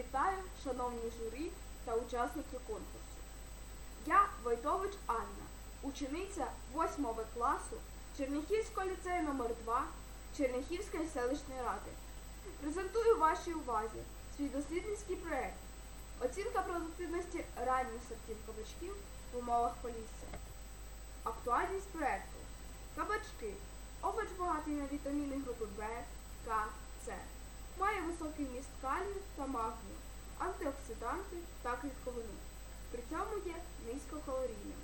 Вітаю, шановні журі та учасники конкурсу. Я Войтович Анна, учениця 8 класу Черніхівського ліцею номер 2 Черніхівської селищної ради. Презентую вашій увазі свій дослідницький проєкт Оцінка продуктивності ранніх сортів кабачків в умовах полісся. Актуальність проєкту. Кабачки. Овоч багатий на вітаміни групи В, К, С. Має високий вміст калію та магнію, антиоксиданти та клітковину. При цьому є низькокалорійним.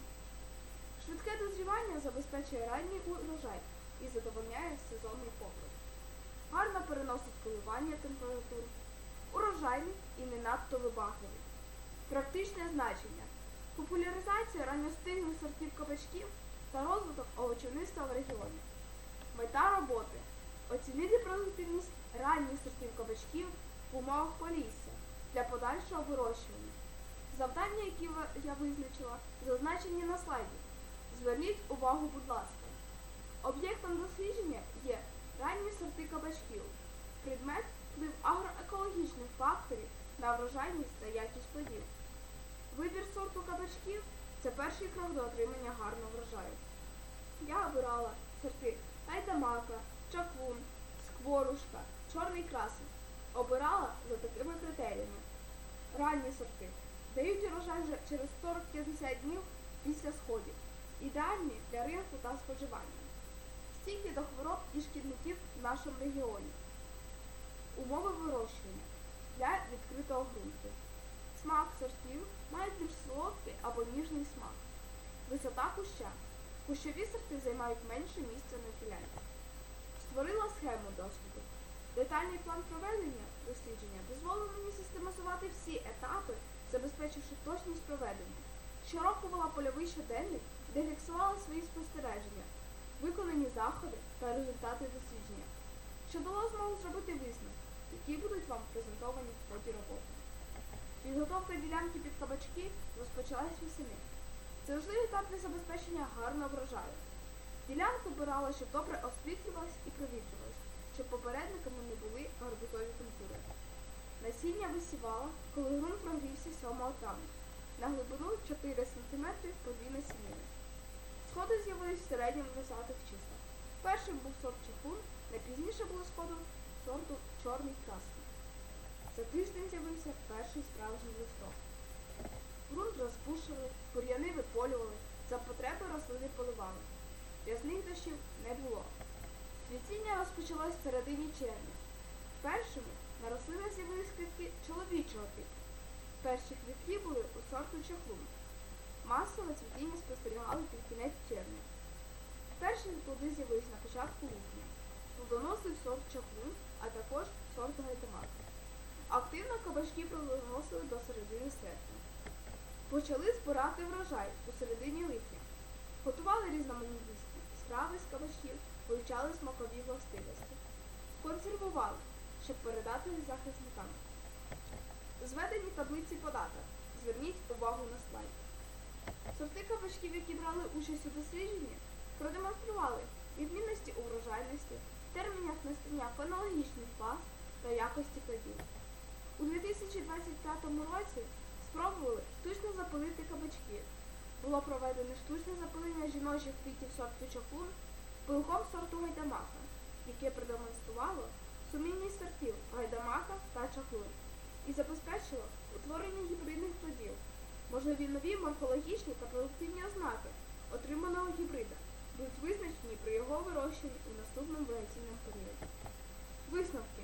Швидке дозрівання забезпечує ранній урожай і задовольняє сезонний попит. Гарно переносить коливання температур. Урожайний і не надто вибагливий. Практичне значення. Популяризація ранньостиглих сортів кабачків та розвиток овочівництва в регіоні. Мета роботи оцінити продуктивність ранніх сортів кабачків в умовах полісся для подальшого вирощування. Завдання, які я визначила, зазначені на слайді. Зверніть увагу, будь ласка. Об'єктом дослідження є ранні сорти кабачків. Предмет вплив агроекологічних факторів на врожайність та якість плодів. Вибір сорту кабачків це перший крок до отримання гарного врожаю. Я обирала сорти гайдамака, чаклун, скворушка, чорний красень. Обирала за такими критеріями. Ранні сорти дають урожай вже через 40-50 днів після сходів. Ідеальні для ринку та споживання. Стійкі до хвороб і шкідників в нашому регіоні. Умови вирощування для відкритого ґрунту. Смак сортів має більш солодкий або ніжний смак. Висота куща. Кущові сорти займають менше місця на ділянці. Створила схему досліду. Детальний план проведення дослідження дозволив мені систематизувати всі етапи, забезпечивши точність проведення. Щороку вела польовий щоденник, де фіксувала свої спостереження, виконані заходи та результати дослідження, що дало змогу зробити висновки, які будуть вам презентовані в ході роботи. Підготовка ділянки під кабачки розпочалась восени. Це важливий етап для забезпечення гарного врожаю. Ділянку обирала, щоб добре освітлювалась і провітрювалась, щоб попередниками не були гарбузові культури. Насіння висівала, коли ґрунт прогрівся 7 травня. На глибину 4 см по дві насінини. Сходи з'явились в середньому 20-х числах. Першим був сорт чехун, найпізніше було сходу сорту чорний красний. За тиждень з'явився перший справжній листок. Ґрунт розпушували, бур'яни виполювали, за потреби рослини поливали. Рясних дощів не було. Цвітіння розпочалось в середині червня. Першими на рослинах з'явились квітки чоловічого типу. Перші квітки були у сорту чахлун. Масове цвітіння спостерігали під кінець червня. Перші плоди з'явились на початку липня. Плодоносив сорт чахлун, а також сорт гайдамак. Активно кабачки плодоносили до середини серпня. Почали збирати врожай у середині липня. Готували різноманітні страви з кабачків, вивчали смакові властивості. Консервували, щоб передати захисникам. Зведені таблиці податок. Зверніть увагу на слайд. Сорти кабачків, які брали участь у дослідженні, продемонстрували відмінності у врожайності, термінах настання фенологічних фаз та якості плодів. У 2025 році спробували штучно запилити кабачки. Було проведено штучне запилення жіночих квітів сорту чаклун пилком сорту гайдамака, яке продемонструвало сумінність сортів гайдамака та чаклун і забезпечило утворення гібридних плодів, можливі нові морфологічні та продуктивні ознаки отриманого гібрида будуть визначені при його вирощенні у наступному вегетаційному періоді. Висновки.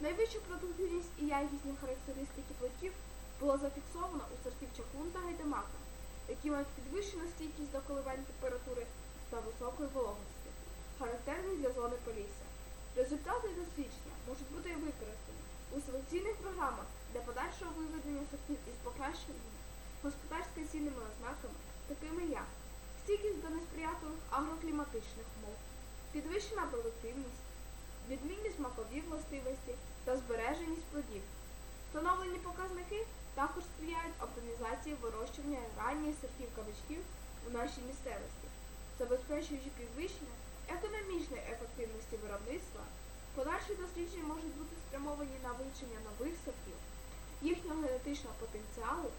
Найвищу продуктивність і якісні характеристики плодів було зафіксовано у сортів чаклун та гайдамака, які мають підвищену стійкість до коливань температури та високої вологості, характерні для зони полісся. Результати дослідження можуть бути використані у селекційних програмах для подальшого виведення сортів із покращеними господарсько-цінними ознаками, такими як стійкість до несприятливих агрокліматичних умов, підвищена продуктивність, відмінні смакові властивості та збереженість плодів. Встановлені показники також сприяють оптимізації вирощування ранніх сортів кабачків у нашій місцевості, забезпечуючи підвищення економічної ефективності виробництва. Подальші дослідження можуть бути спрямовані на вивчення нових сортів, енергетичного потенціалу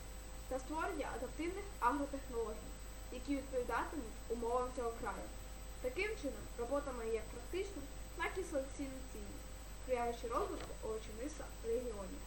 та створення адаптивних агротехнологій, які відповідатимуть умовам цього краю. Таким чином, робота має як практичну, так і селекційну цінність, сприяючи розвитку овочемисла в регіоні.